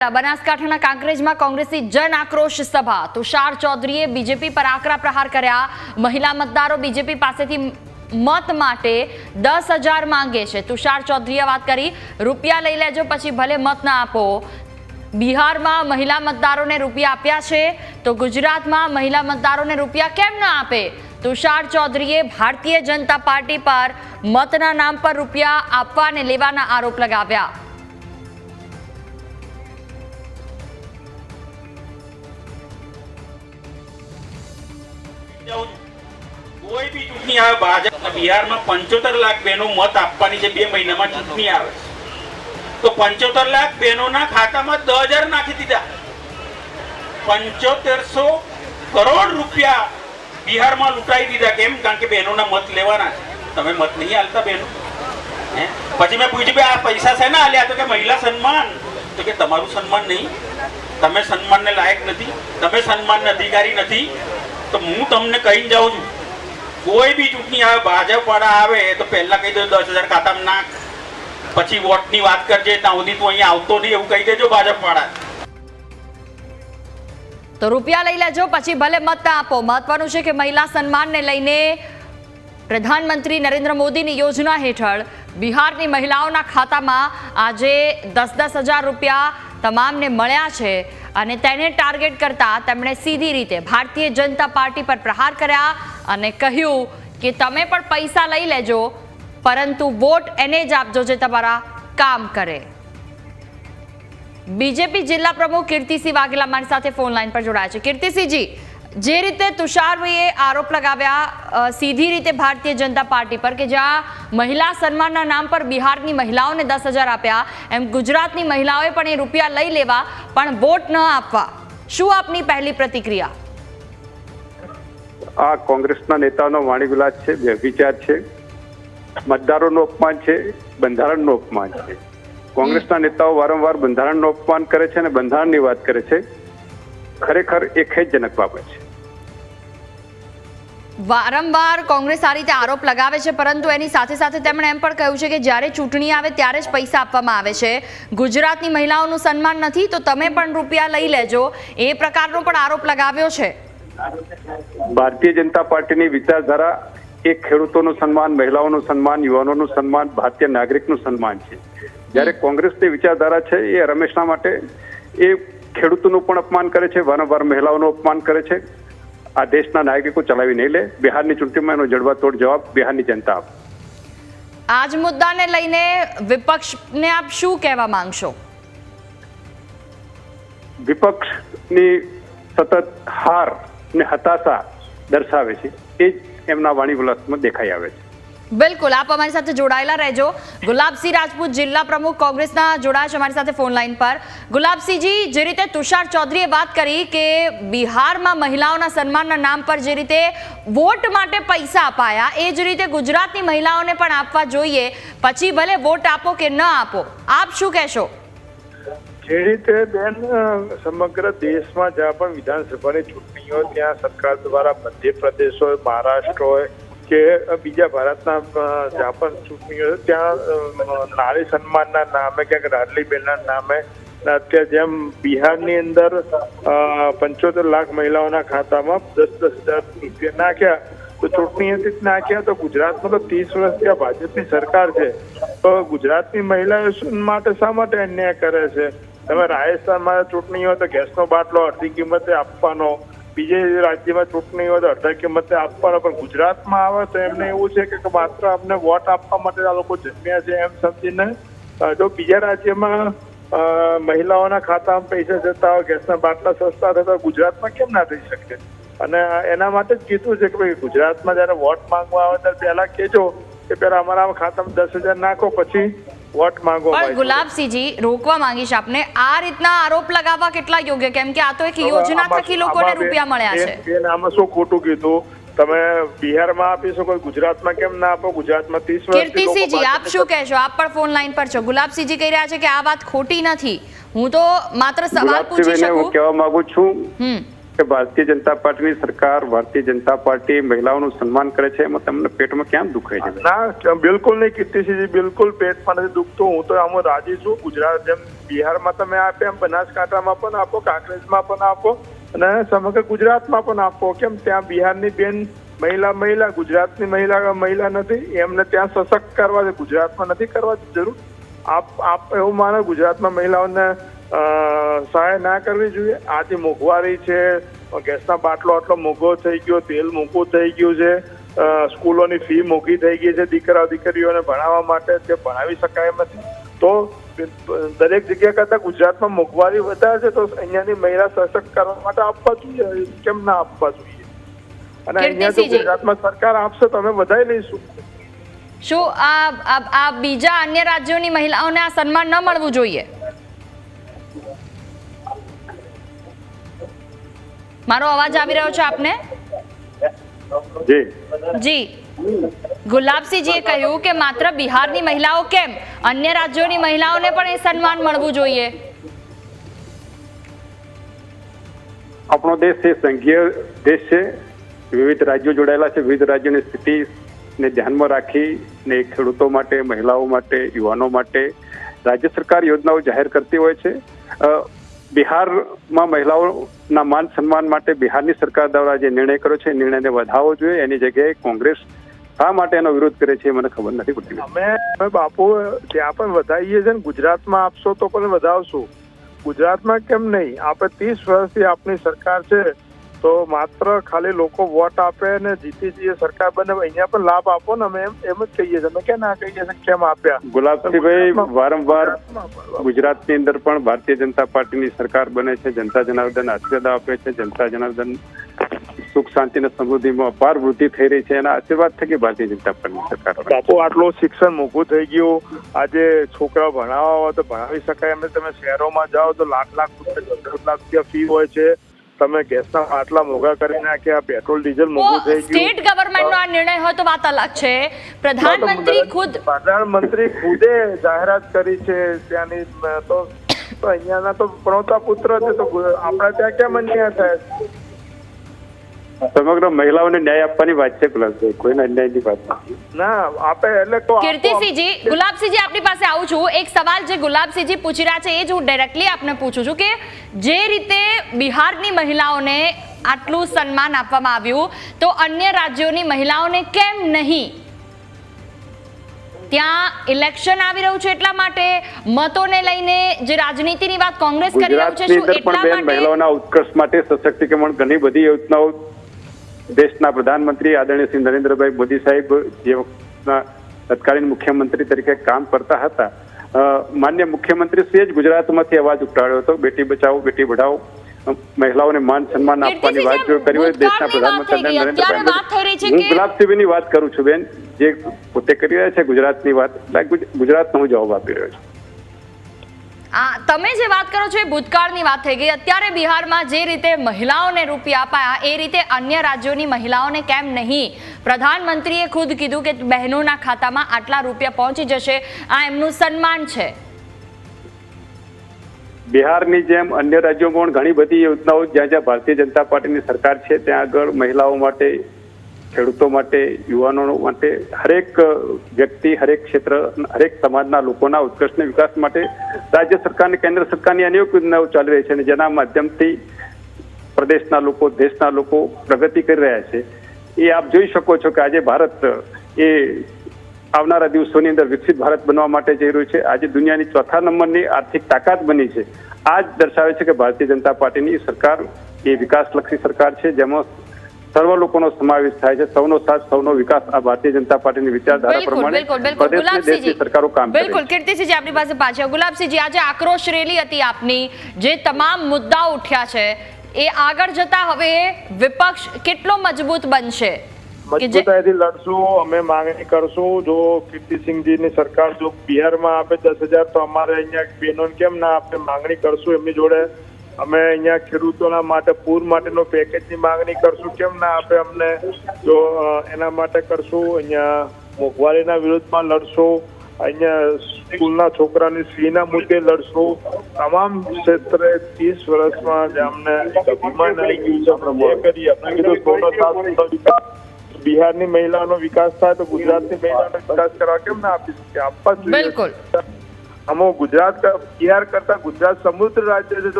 બનાસકાંઠાના કાંકરેજમાં કોંગ્રેસની જન આક્રોશ સભા. તુષાર ચૌધરીએ બીજેપી પર આકરા પ્રહાર કર્યા. મહિલા મતદારો બીજેપી પાસેથી મત માટે દસ હજાર માંગે છે. તુષાર ચૌધરીએ વાત કરી, રૂપિયા લઈ લેજો, પછી ભલે મત ના આપો. બિહારમાં મહિલા મતદારોને રૂપિયા આપ્યા છે, તો ગુજરાતમાં મહિલા મતદારોને રૂપિયા કેમ ન આપે? તુષાર ચૌધરીએ ભારતીય જનતા પાર્ટી પર મતના નામ પર રૂપિયા આપવા અને લેવાના આરોપ લગાવ્યા. કોઈ બી ચૂંટણી આવે, ભાજપ બિહારમાં પંચોતેર લાખ બહેનો મત આપવાની છે, બે મહિનામાં ચૂંટણી આવે. તો પંચોતેર લાખ બહેનોના ખાતામાં દસ હજાર નાખી દીધા. પંચોતેરસો કરોડ રૂપિયા બિહારમાં લૂંટાઈ દીધા. કેમ? કારણ કે બહેનોના મત લેવાના છે. તમે મત નહીં હાલતા બહેનો. પછી મેં પૂછ્યું કે આ પૈસા શેના આલ્યા? તો કે, મહિલા સન્માન. તો કે, તમારું સન્માન નહીં. તમે સન્માનને લાયક નથી. તમે સન્માનના અધિકારી નથી. તો હું તમને કહીને જાઉં છું. કોઈ બી ચૂંટણી આવે ભાજપવાળા આવે તો પહેલા કહી દો દસ હજાર ખાતામાં નાખ. પછી વોટની વાત કરજે, ત્યાં સુધી તું અહીંયા આવતો નહીં એવું કહી દેજો ભાજપવાળા તો રૂપિયા લઈ લેજો, પછી ભલે મત આપો. મહત્વનું છે કે મહિલા સન્માનને લઈને પ્રધાનમંત્રી નરેન્દ્ર મોદીની યોજના હેઠળ બિહારની મહિલાઓના ખાતામાં આજે દસ દસ હજાર રૂપિયા તમામને મળ્યા છે અને તેને ટાર્ગેટ કરતા તેમણે સીધી રીતે ભારતીય જનતા પાર્ટી પર પ્રહાર કર્યા. અને કહ્યું કે તમે પણ પૈસા લઈ લેજો, પરંતુ વોટ એને જ આપજો જે તમારા કામ કરે. બીજેપી જિલ્લા પ્રમુખ કીર્તિસિંહ વાઘેલા મારી સાથે ફોન લાઈન પર જોડાયા છે. કીર્તિસિંહજી, જે રીતે તુષારભાઈએ આરોપ લગાવ્યા સીધી રીતે ભારતીય જનતા પાર્ટી પર કે જ્યાં મહિલા સન્માનના નામ પર બિહારની મહિલાઓને દસ હજાર આપ્યા, એમ ગુજરાતની મહિલાઓએ પણ એ રૂપિયા લઈ લેવા, પણ વોટ ન આપવા. શું આપની પહેલી પ્રતિક્રિયા? આ કોંગ્રેસના નેતાનો વાણીવિલાસ છે, વ્યભિચાર છે, મતદારોનું અપમાન છે, બંધારણનું અપમાન છે. કોંગ્રેસના નેતાઓ વારંવાર બંધારણનું અપમાન કરે છે અને બંધારણની વાત કરે છે. ખરેખર એ ખેદજનક બાબત છે. વારંવાર કોંગ્રેસ આ રીતે આરોપ લગાવે છે, પરંતુ એની સાથે સાથે તેમણે એમ પણ કહ્યું છે કે જ્યારે ચૂંટણી આવે ત્યારે જ પૈસા આપવામાં આવે છે. ગુજરાતની મહિલાઓનું સન્માન નથી, તો તમે પણ રૂપિયા લઈ લેજો. એ પ્રકારનો પણ આરોપ લગાવ્યો છે. ભારતીય જનતા પાર્ટીની વિચારધારા એ ખેડૂતોનું સન્માન મહિલાઓનું સન્માન યુવાનોનું સન્માન ભારતીય નાગરિકનું સન્માન છે. જ્યારે કોંગ્રેસની વિચારધારા છે એ રમેશના માટે એ ખેડૂતોનું પણ અપમાન કરે છે વારંવાર મહિલાઓનું અપમાન કરે છે. આ દેશના નાગરિકો ચલાવી નહીં લે. બિહારની ચૂંટણીમાં એનો જડબાતોડ જવાબ બિહારની જનતા આપે. આ જ મુદ્દાને લઈને વિપક્ષને આપ શું કહેવા માંગશો? વિપક્ષની સતત હાર ને હતાશા દર્શાવે છે એ જ એમના વાણી વિલાસમાં દેખાઈ આવે છે. બિલકુલ આપ અમારી સાથે જોડાયેલા રહેજો. ગુલાબસિંહ રાજપૂત જિલ્લા પ્રમુખ કોંગ્રેસના જોડાયા છે અમારી સાથે ફોન લાઈન પર. ગુલાબસિંહજી જે રીતે તુષાર ચૌધરીએ વાત કરી કે બિહારમાં મહિલાઓના સન્માનના નામ પર જે રીતે વોટ માટે પૈસા અપાયા એ જ રીતે ગુજરાતની મહિલાઓને પણ આપવા જોઈએ. પછી ભલે વોટ આપો કે ન આપો આપ શું કહેશો? જે રીતે બેન સમગ્ર દેશમાં જ્યાં પણ વિધાનસભાની હોય ત્યાં સરકાર દ્વારા મધ્યપ્રદેશ હોય મહારાષ્ટ્ર હોય કે બીજા ભારતના જાપાન જ્યાં પણ ચૂંટણી હોય ત્યાં નારી સન્માનના નામે ક્યાંક લાડલીબેનના નામે અને અત્યારે જેમ બિહારની અંદર પંચોતેર લાખ મહિલાઓના ખાતામાં દસ દસ હજાર રૂપિયા નાખ્યા, તો ચૂંટણી જ નાખ્યા, તો ગુજરાતમાં તો ત્રીસ વર્ષ ત્યાં ભાજપની સરકાર છે. તો ગુજરાતની મહિલાઓ માટે શા માટે અન્યાય કરે છે? તમે રાજસ્થાનમાં ચૂંટણી હોય તો ગેસનો બાટલો, અડધી કિંમતે આપવાનો બીજે રાજ્યમાં ચૂંટણી હોય તો અડધા કિંમતે આપવાના, પણ ગુજરાતમાં આવે તો એમને એવું છે કે માત્ર અમને વોટ આપવા માટે આ લોકો જન્મ્યા છે એમ સમજીને જો બીજા રાજ્યમાં મહિલાઓના ખાતામાં પૈસા જતા હોય, ગેસના બાટલા સસ્તા થતા ગુજરાતમાં કેમ ના થઈ શકે? અને એના માટે જ કીધું છે કે ભાઈ ગુજરાતમાં જયારે વોટ માંગવા આવે ત્યારે પહેલા કહેજો કે પેલા અમારા ખાતામાં દસ હજાર નાખો, પછી વોટ માંગો ગુલાબસિંહજી રોકવા માંગીશ આપને. આ રીતના આરોપ લગાવવા કેટલા યોગ્ય? કેમ કે આ તો એક યોજના થકી લોકોને રૂપિયા મળ્યા છે. આમાં શું ખોટું કીધું? તમે બિહારમાં આપી શકો ગુજરાતમાં કેમ ના આપો? ગુજરાતમાં ત્રીસ કીર્તિસિંહજી આપ શું કહેશો? આપ પણ ફોન લાઈન પર છો. ગુલાબસિંહજી કહી રહ્યા છે કે આ વાત ખોટી નથી. હું તો માત્ર સવાલ પૂછી શકું? કહેવા માંગુ છું હમ. કે ભારતીય જનતા પાર્ટીની સરકાર, ભારતીય જનતા પાર્ટી મહિલાઓનું સન્માન કરે છે, એમાં તમને પેટમાં કેમ દુખે છે? ના બિલકુલ નહીં કીર્તિસિંહજી બિલકુલ પેટમાં નથી દુખતું. હું તો આમાં રાજી છું. ગુજરાત જેમ બિહારમાં તમે આપે એમ બનાસકાંઠામાં પણ આપો, કાંકરેજમાં પણ આપો અને સમગ્ર ગુજરાતમાં પણ આપો. કેમ? ત્યાં બિહારની બેન મહિલા મહિલા, ગુજરાતની મહિલા મહિલા નથી. એમને ત્યાં સશક્ત કરવા છે. ગુજરાતમાં નથી કરવા જરૂર. આપ આપ એવું માનો, ગુજરાતમાં મહિલાઓને સહાય ના કરવી જોઈએ. આજે મોંઘવારી છે ગેસના બાટલો આટલો મોંઘો થઈ ગયો તેલ મોંઘું થઈ ગયું છે સ્કૂલોની ફી મોંઘી થઈ ગઈ છે દીકરા દીકરીઓને ભણાવવા માટે તે ભણાવી શકાય એમ નથી. તો દરેક જગ્યા કરતા ગુજરાતમાં મોંઘવારી વધારે છે તો અહીંયાની મહિલા સશક્ત કરવા માટે આપવા જોઈએ કેમ ના આપવા જોઈએ? અને અહીંયા જો. ગુજરાતમાં સરકાર આપશે તો અમે વધારી લઈશું. શું આ બીજા અન્ય રાજ્યોની મહિલાઓને આ સન્માન ન મળવું જોઈએ? મારો અવાજ આવી રહ્યો છે આપને? જી. જી. ગુલાબસિંહજીએ કહ્યું કે માત્ર બિહારની મહિલાઓ કેમ? અન્ય રાજ્યોની મહિલાઓને પણ એ સન્માન મળવું જોઈએ. આપણો દેશ એ સંઘીય દેશ છે. વિવિધ રાજ્યો જોડાયેલા છે. વિવિધ રાજ્યોની સ્થિતિને ધ્યાનમાં રાખી ને ખેડૂતો માટે મહિલાઓ માટે યુવાનો માટે રાજ્ય સરકાર યોજનાઓ જાહેર કરતી હોય છે. બિહારમાં મહિલાઓના માન સન્માન માટે બિહારની સરકાર દ્વારા જે નિર્ણય કર્યો છે નિર્ણયને વધારવો જોઈએ. એની જગ્યાએ કોંગ્રેસ શા માટે એનો વિરોધ કરે છે મને ખબર નથી પડતી. અમે બાપુ ત્યાં પણ વધારીએ છીએ ને, ગુજરાતમાં આપશો તો પણ વધાવશું. ગુજરાતમાં કેમ નહીં? આપણે ત્રીસ વર્ષથી આપની સરકાર છે. તો માત્ર ખાલી લોકો વોટ આપે ને જીતી જઈએ સરકાર બને અહીંયા પણ લાભ આપો ને અમે એમ એમ જ કહીએ છીએ. અમે કેમ ના કહીએ છીએ કેમ આપ્યા? ગુલાબસિંહભાઈ વારંવાર ગુજરાતની અંદર પણ ભારતીય જનતા પાર્ટીની સરકાર બને છે જનતા જનાર્દન આશીર્વાદ આપે છે જનતા જનાર્દન સુખ શાંતિ અને સમૃદ્ધિમાં અપાર વૃદ્ધિ થઈ રહી છે એના આશીર્વાદ થકી ભારતીય જનતા પાર્ટીની સરકાર બાપુ આટલું શિક્ષણ મોઘું થઈ ગયું. આજે છોકરાઓ ભણાવવા હોય તો ભણાવી શકાય. એમ તમે શહેરોમાં જાઓ તો લાખ લાખ રૂપિયા દસ લાખ રૂપિયા ફી હોય છે. તમે ગેસના આટલા મોંઘા કરી નાખ્યા પેટ્રોલ ડીઝલ મોંઘું થઈ ગયું? સ્ટેટ ગવર્નમેન્ટનો આ નિર્ણય હોય તો વાત અલગ છે. પ્રધાનમંત્રી ખુદ પ્રધાનમંત્રી ખુદે જાહેરાત કરી છે ત્યાંની તો તો અહીંયાના તો પ્રણોતા પુત્ર છે તો આપણા ત્યાં કેમ અન્યાય થાય? સમગ્ર મહિલાઓને ન્યાય આપવાની વાત છે કોઈને અન્યાયની વાત નથી. ના આપે એટલે તો કીર્તિસિંહજી ગુલાબસિંહજી આપની પાસે આવું છું. એક સવાલ જે ગુલાબસિંહજી પૂછી રહ્યા છે એ જ હું ડાયરેક્ટલી આપને પૂછું છું કે જે રીતે બિહારની મહિલાઓને આટલું સન્માન આપવામાં આવ્યું તો અન્ય રાજ્યોની મહિલાઓને કેમ નહીં? ત્યાં ઇલેક્શન આવી રહ્યું છે એટલા માટે મતોને લઈને જે રાજનીતિની વાત કોંગ્રેસ કરી રહ્યું છે શું એટલા માટે મહિલાઓના ઉત્કર્ષ માટે સશક્તિકરણ ઘણી બધી યોજનાઓ દેશના પ્રધાનમંત્રી આદરણીય શ્રી નરેન્દ્રભાઈ મોદી સાહેબ જે વખતના તત્કાલીન મુખ્યમંત્રી તરીકે કામ કરતા હતા માન્ય મુખ્યમંત્રી મુખ્યમંત્રીશ્રીએ જ ગુજરાતમાંથી અવાજ ઉઠાડ્યો હતો બેટી બચાવો બેટી પઢાઓ મહિલાઓને માન સન્માન આપવાની વાત કરી હોય દેશના પ્રધાનમંત્રી છે હું ગુલાબસિંહની વાત કરું છું બેન. જે પોતે કરી રહ્યા છે ગુજરાતની વાત ગુજરાતનો હું જવાબ આપી રહ્યો છું. તમે જે વાત કરો છો એ ભૂતકાળની વાત થઈ ગઈ. અત્યારે બિહારમાં જે રીતે મહિલાઓને રૂપિયા અપાયા, એ રીતે અન્ય રાજ્યોની મહિલાઓને કેમ નહીં? પ્રધાનમંત્રીએ ખુદ કીધું કે બહેનોના ખાતામાં આટલા રૂપિયા પહોંચી જશે. આ એમનું સન્માન છે. બિહારની જેમ અન્ય રાજ્યો પણ ઘણી બધી યોજનાઓ જ્યાં જ્યાં ભારતીય જનતા પાર્ટીની સરકાર છે, ત્યાં આગળ મહિલાઓ માટે ખેડૂતો માટે, યુવાનો માટે હરેક વ્યક્તિ, હરેક ક્ષેત્ર, હરેક સમાજના લોકોના ઉત્કર્ષને વિકાસ માટે રાજ્ય સરકાર કેન્દ્ર સરકારની અનેક યોજનાઓ ચાલી રહી છે અને જેના માધ્યમથી પ્રદેશના લોકો, દેશના લોકો પ્રગતિ કરી રહ્યા છે. એ આપ જોઈ શકો છો કે આજે ભારત એ આવનારા દિવસોની અંદર વિકસિત ભારત બનવા માટે જઈ રહ્યું છે. આજે દુનિયાની ચોથા નંબરની આર્થિક તાકાત બની છે. આ જ દર્શાવે છે કે ભારતીય જનતા પાર્ટીની સરકાર એ વિકાસલક્ષી સરકાર છે, જેમાં સર્વ લોકોનો સમાવેશ થાય છે. સૌનો સાથ સૌનો વિકાસ આ ભારતીય જનતા પાર્ટીની વિચારધારા પ્રમાણે પ્રદેશની દેશની સરકારો કામ કરે બિલકુલ. કીર્તિસિંહજી આપની પાસે પાછા. ગુલાબસિંહજી આજે આક્રોશ રેલી હતી આપની. જે તમામ મુદ્દાઓ ઉઠ્યા છે. એ આગળ જતા હવે વિપક્ષ કેટલો મજબૂત બનશે? મજબૂતાઈથી લડશું અમે માંગણી કરશું. જો કીર્તિસિંહજીની સરકાર જો બિહારમાં આપે દસ હજાર તો અમારે અહીંયા બહેનોને કેમ ના આપણે માંગણી કરશું એમની જોડે. અમે અહીંયા ખેડૂતોના માટે પૂર માટેનો પેકેજની માંગણી કરશું. કેમ ના આપે અમને? જો એના માટે કરશું. અહીંયા મોંઘવારીના વિરોધમાં લડશું. અહીંયા સ્કૂલના છોકરાની ફીના મુદ્દે લડશો. તમામ ક્ષેત્રે ત્રીસ વર્ષમાં જે અમને અભિમાન આવી ગયું છે. કરી આપણે કીધું સોનો બિહારની મહિલાનો વિકાસ થાય તો ગુજરાતની મહિલાનો વિકાસ કરવા કેમ ના આપી શકીએ? આપવા જોઈએ. બિલકુલ. અમો ગુજરાત કા- બિહાર કરતા ગુજરાત સમૃદ્ધ રાજ્ય છે